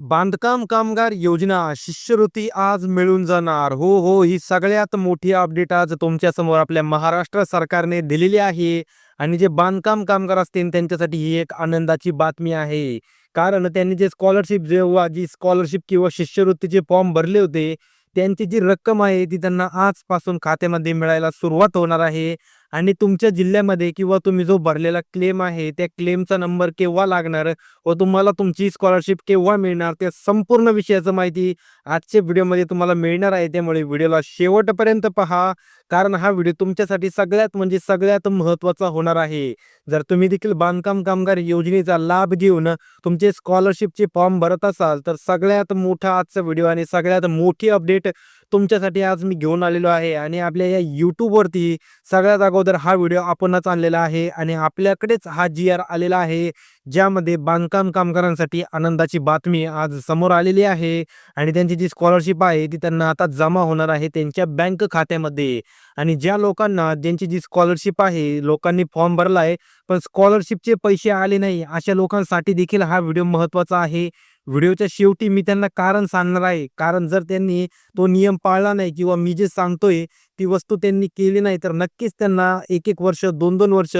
बांधकाम कामगार योजना शिष्यवृत्ती आज मिळून जाणार. हो हो ही सगळ्यात मोठी अपडेट आज तुमच्यासमोर आपल्या महाराष्ट्र सरकारने दिलेली आहे. आणि जे बांधकाम कामगार असतील त्यांच्यासाठी ही एक आनंदाची बातमी आहे. कारण त्यांनी जे स्कॉलरशिप जेव्हा जी स्कॉलरशिप किंवा शिष्यवृत्तीचे फॉर्म भरले होते त्यांची जी रक्कम आहे ती त्यांना आजपासून खात्यामध्ये मिळायला सुरुवात होणार आहे. आणि तुमच्या जिल्ह्यामध्ये किंवा तुम्ही जो भरलेला क्लेम आहे त्या क्लेमचा नंबर केव्हा लागणार व तुम्हाला तुमची स्कॉलरशिप केव्हा मिळणार त्या संपूर्ण विषयाचं माहिती आजच्या व्हिडिओमध्ये तुम्हाला मिळणार आहे. त्यामुळे व्हिडिओला शेवटपर्यंत पहा कारण हा व्हिडिओ तुमच्यासाठी सगळ्यात म्हणजे सगळ्यात महत्त्वाचा होणार आहे. जर तुम्ही देखील बांधकाम कामगार योजनेचा लाभ घेऊन तुमचे स्कॉलरशिपचे फॉर्म भरत असाल तर सगळ्यात मोठा आजचा व्हिडिओ आणि सगळ्यात मोठी अपडेट तुमच्यासाठी आज मी घेऊन आलेलो आहे आणि आपल्या या यूट्यूबवरती सगळ्यात अगोदर हा व्हिडिओ आपणच आणलेला आहे आणि आपल्याकडेच हा जी आर आलेला आहे ज्यामध्ये बांधकाम कामगारांसाठी आनंदाची बातमी आज समोर आलेली आहे आणि त्यांची जी स्कॉलरशिप आहे ती त्यांना आता जमा होणार आहे त्यांच्या बँक खात्यामध्ये. आणि ज्या लोकांना ज्यांची जी स्कॉलरशिप आहे लोकांनी फॉर्म भरला आहे पण स्कॉलरशिपचे पैसे आले नाही अशा लोकांसाठी देखील हा व्हिडिओ महत्त्वाचा आहे. व्हिडिओच्या शेवटी मी त्यांना कारण सांगणार आहे. कारण जर त्यांनी तो नियम पाळला नाही किंवा मी जे सांगतोय ती वस्तू त्यांनी केली नाही तर नक्कीच त्यांना एक एक वर्ष दोन दोन वर्ष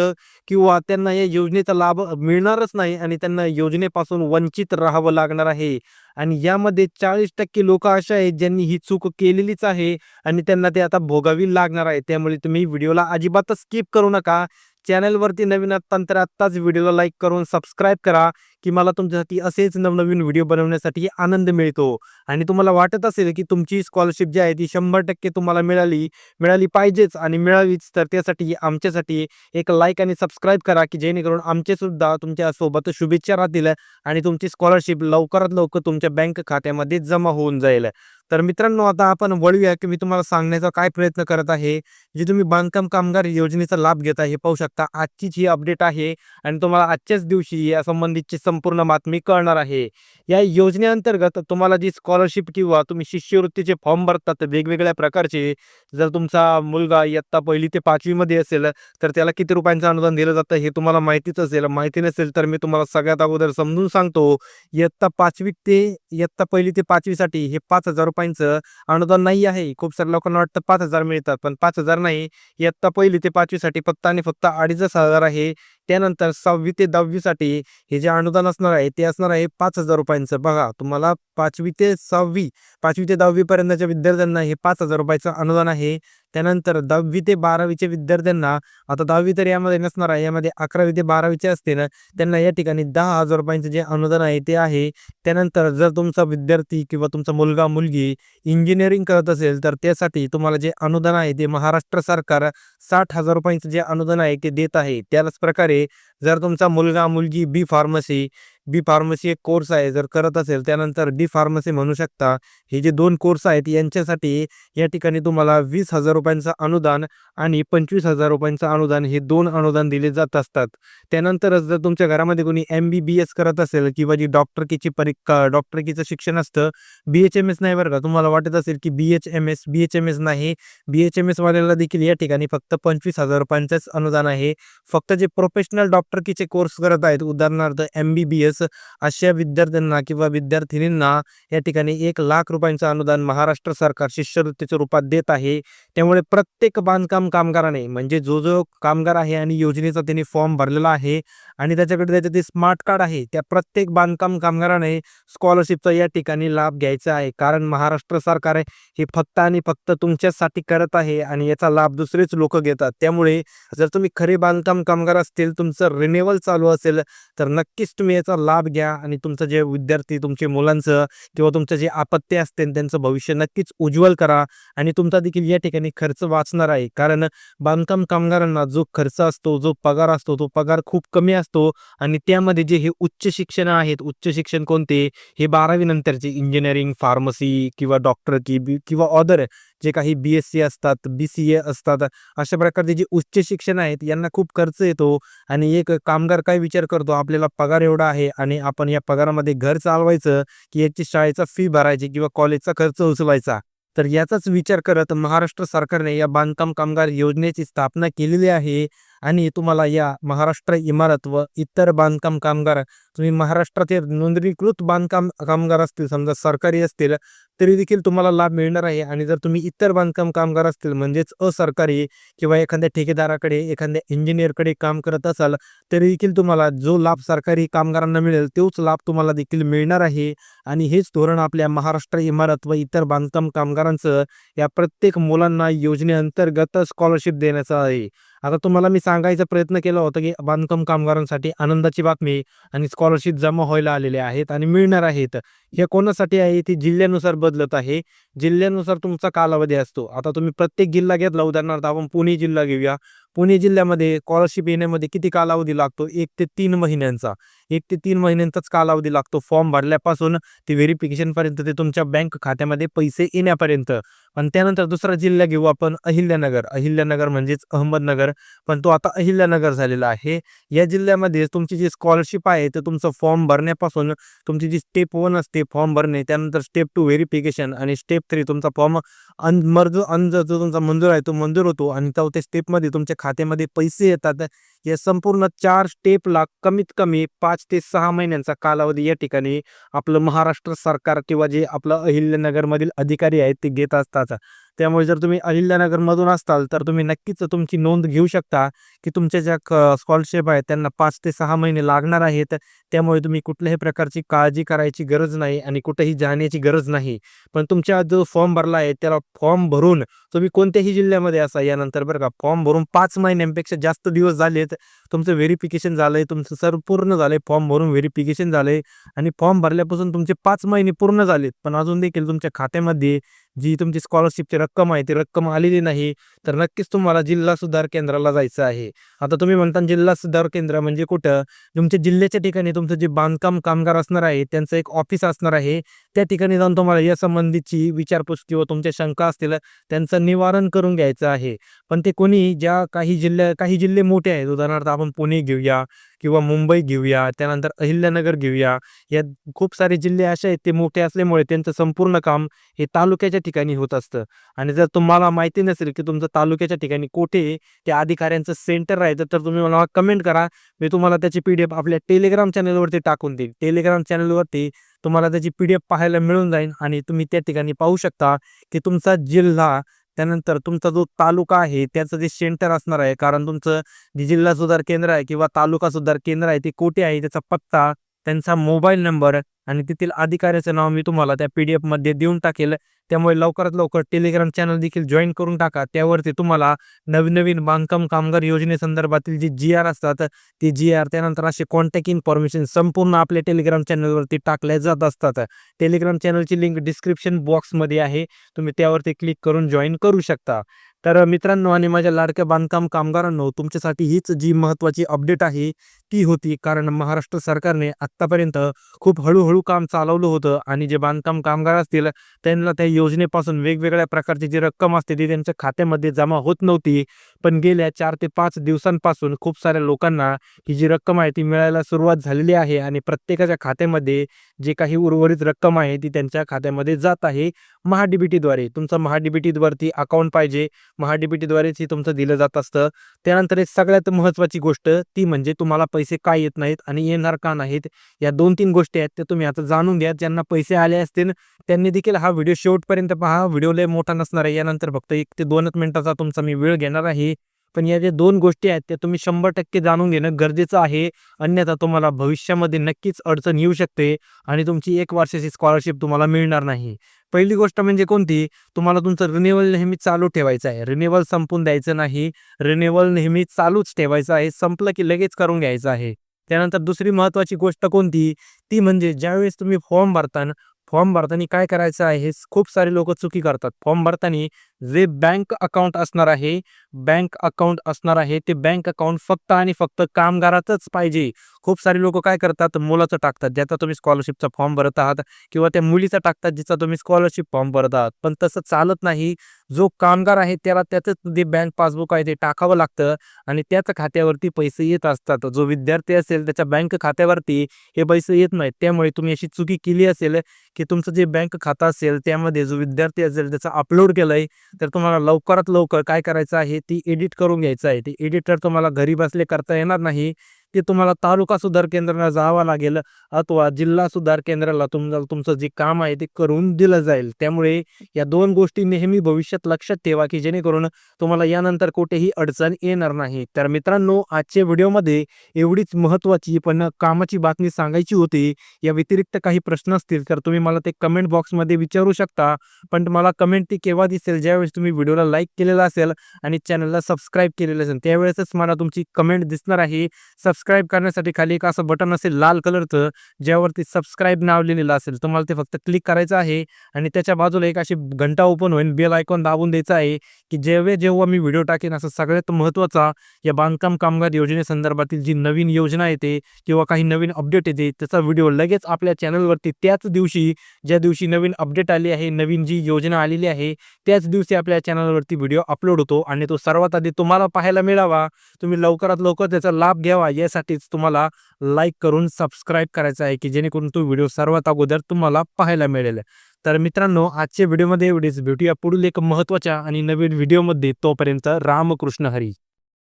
किंवा त्यांना या योजनेचा लाभ मिळणारच नाही आणि त्यांना योजनेपासून वंचित राहावं लागणार आहे. आणि यामध्ये चाळीस टक्के लोक अशा आहेत ज्यांनी ही चूक केलेलीच आहे आणि त्यांना ते आता भोगावी लागणार आहे. त्यामुळे तुम्ही व्हिडिओला अजिबातच स्किप करू नका. चॅनलवरती नवीन तंत्र तर आत्ताच व्हिडिओला लाईक करून सबस्क्राईब करा. की मला तुमच्यासाठी असेच नवनवीन व्हिडिओ बनवण्यासाठी आनंद मिळतो. आणि तुम्हाला वाटत असेल की तुमची स्कॉलरशिप जी आहे ती शंभर टक्के तुम्हाला मिळाली मिळाली पाहिजेच आणि मिळावीच तर त्यासाठी आमच्यासाठी एक लाईक आणि सबस्क्राईब करा की जेणेकरून आमचे सुद्धा तुमच्यासोबत शुभेच्छा राहतील आणि तुमची स्कॉलरशिप लवकरात लवकर तुमच्या बँक खात्यामध्ये जमा होऊन जाईल. तर मित्रांनो आता आपण वळूया की मी तुम्हाला सांगण्याचा काय प्रयत्न करत आहे. जी तुम्ही बांधकाम कामगार योजनेचा लाभ घेता हे पाहू शकता आजचीच ही अपडेट आहे आणि तुम्हाला आजच्याच दिवशी या संबंधितची संपूर्ण बातमी कळणार आहे. या योजनेअंतर्गत तुम्हाला जी स्कॉलरशिप किंवा तुम्ही शिष्यवृत्तीचे फॉर्म भरतात वेगवेगळ्या प्रकारचे जर तुमचा मुलगा इयत्ता पहिली ते पाचवीमध्ये असेल तर त्याला किती रुपयांचं अनुदान दिलं जातं हे तुम्हाला माहितीच असेल. माहिती नसेल तर मी तुम्हाला सगळ्यात अगोदर समजून सांगतो इयत्ता पाचवी ते इयत्ता पहिली ते पाचवीसाठी हे पाच हजार रुपयांचं अनुदान नाही आहे. खूप साऱ्या लोकांना वाटतं पाच हजार मिळतात पण पाच हजार नाही. इयत्ता पहिली ते पाचवीसाठी फक्त आणि फक्त अडीच हजार आहे. त्यानंतर सहावी ते दहावीसाठी हे जे अनुदान असणार आहे ते असणार आहे पाच हजार रुपयांचं. बघा तुम्हाला पाचवी ते सहावी पाचवी ते दहावी पर्यंतच्या विद्यार्थ्यांना हे पाच हजार रुपयाचं अनुदान आहे. त्यानंतर दहावी ते बारावीच्या विद्यार्थ्यांना आता दहावी तर यामध्ये नसणार आहे यामध्ये अकरावी ते बारावीचे असते ना त्यांना या ठिकाणी दहा हजार रुपयांचं जे अनुदान आहे ते आहे. त्यानंतर जर तुमचा विद्यार्थी किंवा तुमचा मुलगा मुलगी इंजिनिअरिंग करत असेल तर त्यासाठी तुम्हाला जे अनुदान आहे ते महाराष्ट्र सरकार साठ हजार रुपयांचं जे अनुदान आहे ते देत आहे. त्याच प्रकारे जर तुमचा मुलगा मुलगी बी फार्मसी बी फार्मसी एक कोर्स आहे जर करत असेल त्यानंतर डी फार्मसी म्हणू शकता. हे जे दोन कोर्स आहेत यांच्यासाठी या ठिकाणी तुम्हाला वीस हजार रुपयांचं अनुदान आणि पंचवीस हजार रुपयांचं अनुदान हे दोन अनुदान दिले जात असतात. त्यानंतरच जर तुमच्या घरामध्ये कोणी एम बी बी एस करत असेल किंवा जी डॉक्टरकीची परीक्षा डॉक्टरकीचं शिक्षण असतं बी एच एम एस नाही बरं का. तुम्हाला वाटत असेल की B H M S B H M S नाही. बी एच एम एसवाल्याला देखील या ठिकाणी फक्त पंचवीस हजार रुपयांचंच अनुदान आहे. फक्त जे प्रोफेशनल डॉक्टरकीचे कोर्स करत आहेत उदाहरणार्थ एम बी बी एस अशा विद्यार्थ्यांना किंवा विद्यार्थिनींना या ठिकाणी एक लाख रुपयांचं अनुदान महाराष्ट्र सरकार शिष्यवृत्तीच्या रूपात देत आहे. त्यामुळे प्रत्येक बांधकाम कामगाराने म्हणजे जो जो कामगार आहे आणि योजनेचा त्यांनी फॉर्म भरलेला आहे आणि त्याच्याकडे त्याचे जे स्मार्ट कार्ड आहे त्या प्रत्येक बांधकाम कामगाराने स्कॉलरशिपचा या ठिकाणी लाभ घ्यायचा आहे. कारण महाराष्ट्र सरकार हे फक्त आणि फक्त तुमच्यासाठी करत आहे आणि याचा लाभ दुसरेच लोक घेतात. त्यामुळे जर तुम्ही खरे बांधकाम कामगार असतील तुमचं रिन्युअल चालू असेल तर नक्कीच तुम्ही याचा लाभ घ्या आणि तुमचं जे विद्यार्थी तुमचे मुलांचं किंवा तुमचं जे आपत्ती असते त्यांचं भविष्य नक्कीच उज्ज्वल करा आणि तुमचा देखील या ठिकाणी खर्च वाचणार आहे. कारण बांधकाम कामगारांना जो खर्च असतो जो पगार असतो तो पगार खूप कमी असतो आणि त्यामध्ये जे हे उच्च शिक्षण आहेत उच्च शिक्षण कोणते? हे बारावी नंतरचे इंजिनिअरिंग फार्मसी किंवा डॉक्टर की बी किंवा ऑदर जे काही बी एस सी असतात बी सी ए असतात अशा प्रकारचे जे उच्च शिक्षण आहेत यांना खूप खर्च येतो आणि एक कामगार काय विचार करतो आपल्याला पगार एवढा आहे आणि आपण या पगारामध्ये घर चालवायचं की याची शाळेचा फी भरायची किंवा कॉलेजचा खर्च उचलायचा. तर याचाच विचार करत महाराष्ट्र सरकारने या बांधकाम कामगार योजनेची स्थापना केलेली आहे. आणि तुम्हाला या महाराष्ट्र इमारत व इतर बांधकाम कामगार तुम्ही महाराष्ट्रातील नोंदणीकृत बांधकाम कामगार असतील समजा सरकारी असतील तरी देखील तुम्हाला लाभ मिळणार आहे. आणि जर तुम्ही इतर बांधकाम कामगार असतील म्हणजेच असरकारी किंवा एखाद्या ठेकेदाराकडे एखाद्या इंजिनियरकडे काम करत असाल तरी देखील तुम्हाला जो लाभ सरकारी कामगारांना मिळेल तोच लाभ तुम्हाला देखील मिळणार आहे. आणि हेच धोरण आपल्या महाराष्ट्र इमारत व इतर बांधकाम कामगारांचं या प्रत्येक मुलांना योजनेअंतर्गत स्कॉलरशिप देण्याचं आहे. आता तुम्हाला मी सांगायचा प्रयत्न केला होता की बांधकाम कामगारांसाठी आनंदाची बातमी आणि स्कॉलरशिप जमा व्हायला आलेले आहेत आणि मिळणार आहेत. हे कोणासाठी आहे? ती जिल्ह्यानुसार बदलत आहे. जिल्ह्यानुसार तुमचा कालावधी असतो. आता तुम्ही प्रत्येक जिल्हा घेतला. उदाहरणार्थ आपण पुणे जिल्हा घेऊया. पुणे जिल्ह्यामध्ये स्कॉलरशिप येण्यामध्ये किती कालावधी लागतो? एक ते तीन महिन्यांचा. एक ते तीन महिन्यांचाच कालावधी लागतो. फॉर्म भरल्यापासून ते व्हेरिफिकेशनपर्यंत ते तुमच्या बँक खात्यामध्ये पैसे येण्यापर्यंत. पण त्यानंतर दुसरा जिल्हा घेऊ आपण अहिल्यानगर. अहिल्यानगर म्हणजेच अहमदनगर. पण तो आता अहिल्यानगर झालेला आहे. या जिल्ह्यामध्ये तुमची जी स्कॉलरशिप आहे ते तुमचं फॉर्म भरण्यापासून तुमची जी स्टेप वन असते फॉर्म भरणे त्यानंतर स्टेप टू व्हेरिफिकेशन आणि स्टेप थ्री तुमचा फॉर्म अन मर्ज अन जो तुमचा मंजूर आहे तो मंजूर होतो आणि चौथ्या स्टेपमध्ये तुमच्या खात्यामध्ये पैसे येतात. या संपूर्ण चार स्टेपला कमीत कमी पाच ते सहा महिन्यांचा कालावधी या ठिकाणी आपलं महाराष्ट्र सरकार किंवा जे आपलं अहिल्यानगरमधील अधिकारी आहेत ते घेत असतात. त्यामुळे जर तुम्ही अहिल्यानगरमधून असताल तर तुम्ही नक्कीच तुमची नोंद घेऊ शकता की तुमच्या ज्या स्कॉलरशिप आहेत त्यांना पाच ते सहा महिने लागणार आहेत. त्यामुळे तुम्ही कुठल्याही प्रकारची काळजी करायची गरज नाही आणि कुठेही जाण्याची गरज नाही. पण तुमच्या जो फॉर्म भरला आहे त्याला फॉर्म भरून तुम्ही कोणत्याही जिल्ह्यामध्ये असा यानंतर बरं का फॉर्म भरून पाच महिन्यांपेक्षा जास्त दिवस झालेत. तुमचं व्हेरिफिकेशन झालंय तुमचं सर्व पूर्ण झालंय फॉर्म भरून व्हेरिफिकेशन झालंय. आणि फॉर्म भरल्यापासून तुमचे पाच महिने पूर्ण झालेत. पण अजून देखील तुमच्या खात्यामध्ये जी तुमची स्कॉलरशिपची रक्कम आहे ती रक्कम आलेली नाही तर नक्कीच तुम्हाला जिल्हा सुधार केंद्राला जायचं आहे. आता तुम्ही म्हणता जिल्हा सुधार केंद्र म्हणजे कुठं? तुमच्या जिल्ह्याच्या ठिकाणी तुमचं जे बांधकाम कामगार असणार आहे त्यांचं एक ऑफिस असणार आहे. त्या ठिकाणी जाऊन तुम्हाला या संबंधीची विचारपूस किंवा तुमच्या शंका असतील त्यांचं निवारण करून घ्यायचं आहे. पण ते कोणी ज्या काही जिल्ह्या काही जिल्हे मोठे आहेत उदाहरणार्थ आपण पुणे घेऊया किंवा मुंबई घेऊया त्यानंतर अहिल्यानगर घेऊया या खूप सारे जिल्हे असे आहेत ते मोठे असल्यामुळे त्यांचं संपूर्ण काम हे तालुक्याच्या ठिकाणी होत असतं. आणि जर तुम्हाला माहिती नसेल की तुमचं तालुक्याच्या ठिकाणी कुठे त्या अधिकाऱ्यांचं सेंटर राहायचं तर तुम्ही मला कमेंट करा. मी तुम्हाला त्याची पी डी एफ आपल्या टेलिग्राम चॅनलवरती टाकून देईल. टेलिग्राम चॅनलवरती तुम्हाला त्याची पी डी एफ पाहायला मिळून जाईल आणि तुम्ही त्या ठिकाणी पाहू शकता की तुमचा जिल्हा त्यानंतर तुमचा जो तालुका आहे त्याचं जे सेंटर असणार आहे कारण तुमचं जे जिल्हा सुधार केंद्र आहे किंवा तालुका सुधार केंद्र आहे ते कुठे आहे त्याचा पत्ता त्यांचा मोबाईल नंबर आणि तेथील अधिकाऱ्याचं नाव मी तुम्हाला त्या पी डी एफमध्ये देऊन टाकेल. त्यामुळे लवकरात लवकर टेलिग्राम चॅनल देखील जॉईन करून टाका. त्यावरती तुम्हाला नवीन नवीन बांधकाम कामगार योजनेसंदर्भातील जी जी आर असतात ती जी आर त्यानंतर असे कॉन्टॅक्ट इन्फॉर्मेशन संपूर्ण आपल्या टेलिग्राम चॅनलवरती टाकल्या जात असतात. टेलिग्राम चॅनलची लिंक डिस्क्रिप्शन बॉक्समध्ये आहे. तुम्ही त्यावरती क्लिक करून जॉईन करू शकता. तर मित्रांनो आणि माझ्या लाडक्या बांधकाम कामगारांनो तुमच्यासाठी हीच जी महत्त्वाची अपडेट आहे ती होती. कारण महाराष्ट्र सरकारने आत्तापर्यंत खूप हळूहळू काम चालवलं होतं आणि जे बांधकाम कामगार असतील त्यांना त्या योजनेपासून वेगवेगळ्या प्रकारची जी रक्कम असते ती त्यांच्या खात्यामध्ये जमा होत नव्हती. पण गेल्या चार ते पाच दिवसांपासून खूप साऱ्या लोकांना ही जी रक्कम आहे ती मिळायला सुरुवात झालेली आहे आणि प्रत्येकाच्या खात्यामध्ये जे काही उर्वरित रक्कम आहे ती त्यांच्या खात्यामध्ये जात आहे महाडीबीटीद्वारे. तुमचं महाडीबीटीवरती अकाउंट पाहिजे. महाडीबीटीद्वारेच हे तुमचं दिलं जात असतं. त्यानंतर एक सगळ्यात महत्त्वाची गोष्ट ती म्हणजे तुम्हाला पैसे का येत नाहीत आणि येणार का नाहीत? या दोन तीन गोष्टी आहेत त्या तुम्ही आता जाणून घ्या. ज्यांना पैसे आले असतील त्यांनी देखील हा व्हिडिओ शेवटपर्यंत पहा. व्हिडिओ लय मोठा नसणार आहे. यानंतर फक्त एक ते दोनच मिनिटाचा तुमचा मी वेळ घेणार आहे. पण या ज्या दोन गोष्टी आहेत त्या तुम्ही शंभर टक्के जाणून घेणं गरजेचं आहे. अन्यथा तुम्हाला भविष्यामध्ये नक्कीच अडचण येऊ शकते आणि तुमची एक वर्षाची स्कॉलरशिप तुम्हाला मिळणार नाही. पहिली गोष्ट म्हणजे कोणती? तुम्हाला तुमचं रिन्युअल नेहमी चालू ठेवायचं आहे. रिन्युअल संपून द्यायचं नाही. रिन्युअल नेहमी चालूच ठेवायचं आहे. संपलं की लगेच करून घ्यायचं आहे. त्यानंतर दुसरी महत्त्वाची गोष्ट कोणती? ती म्हणजे ज्यावेळेस तुम्ही फॉर्म भरताना फॉर्म भरताना काय करायचं आहे? हे खूप सारे लोक चुकी करतात. फॉर्म भरताना जे बँक अकाउंट असणार आहे बँक अकाउंट असणार आहे ते बँक अकाउंट फक्त आणि फक्त कामगाराचंच पाहिजे. खूप सारे लोक काय करतात? मुलाचं टाकतात ज्याचा तुम्ही स्कॉलरशिपचा फॉर्म भरत आहात किंवा त्या मुलीचा टाकतात जिचा तुम्ही स्कॉलरशिप फॉर्म भरत आहात. पण तसं चालत नाही. जो कामगार आहे त्याला त्याचं जे बँक पासबुक आहे ते टाकावं लागतं आणि त्याच खात्यावरती पैसे येत असतात. जो विद्यार्थी असेल त्याच्या बँक खात्यावरती हे पैसे येत नाहीत. त्यामुळे तुम्ही अशी चुकी केली असेल की तुमचं जे बँक खातं असेल त्यामध्ये जो विद्यार्थी असेल त्याचा अपलोड केलंय तर तुम्हाला लवकरात लवकर काय करायचं आहे ती एडिट करून घ्यायचं आहे. ते एडिटर तुम्हाला घरी बसले करता येणार नाही. ते तुम्हाला तालुका सुधार केंद्राला जावं लागेल अथवा जिल्हा सुधार केंद्राला तुम्हाला तुमचं जे काम आहे ते करून दिलं जाईल. त्यामुळे या दोन गोष्टी नेहमी भविष्यात लक्षात ठेवा की जेणेकरून तुम्हाला यानंतर कुठेही अडचण येणार नाही. तर मित्रांनो आजच्या व्हिडिओमध्ये एवढीच महत्त्वाची पण कामाची बातमी सांगायची होती. या व्यतिरिक्त काही प्रश्न असतील तर तुम्ही मला ते कमेंट बॉक्समध्ये विचारू शकता. पण मला कमेंट ती केव्हा दिसेल? ज्यावेळेस तुम्ही व्हिडिओला लाईक केलेला असेल आणि चॅनलला सबस्क्राईब केलेलं असेल त्यावेळेसच मला तुमची कमेंट दिसणार आहे. सबस्क्राईब करण्यासाठी खाली एक असं बटन असेल लाल कलरचं ज्यावरती सबस्क्राईब नाव लिहिलेलं असेल तुम्हाला ते फक्त क्लिक करायचं आहे. आणि त्याच्या बाजूला एक अशी घंटा ओपन होईल बेल आयकॉन दाबून द्यायचं आहे की जेव्हा जेव्हा मी व्हिडिओ टाकेन असं सगळ्यात महत्त्वाचा या बांधकाम कामगार योजनेसंदर्भातील जी नवीन योजना येते किंवा काही नवीन अपडेट येते त्याचा व्हिडिओ लगेच आपल्या चॅनलवरती त्याच दिवशी ज्या दिवशी नवीन अपडेट आली आहे नवीन जी योजना आलेली आहे त्याच दिवशी आपल्या चॅनलवरती व्हिडिओ अपलोड होतो. आणि तो सर्वात आधी तुम्हाला पाहायला मिळावा. तुम्ही लवकरात लवकर त्याचा लाभ घ्यावा. त्यासाठीच तुम्हाला लाईक करून सबस्क्राईब करायचं आहे की जेणेकरून तो व्हिडिओ सर्वात अगोदर तुम्हाला पाहायला मिळेल. तर मित्रांनो आजच्या व्हिडिओमध्ये एवढीच. भेटूया पुढील एक महत्त्वाच्या आणि नवीन व्हिडिओमध्ये तोपर्यंत रामकृष्ण हरी.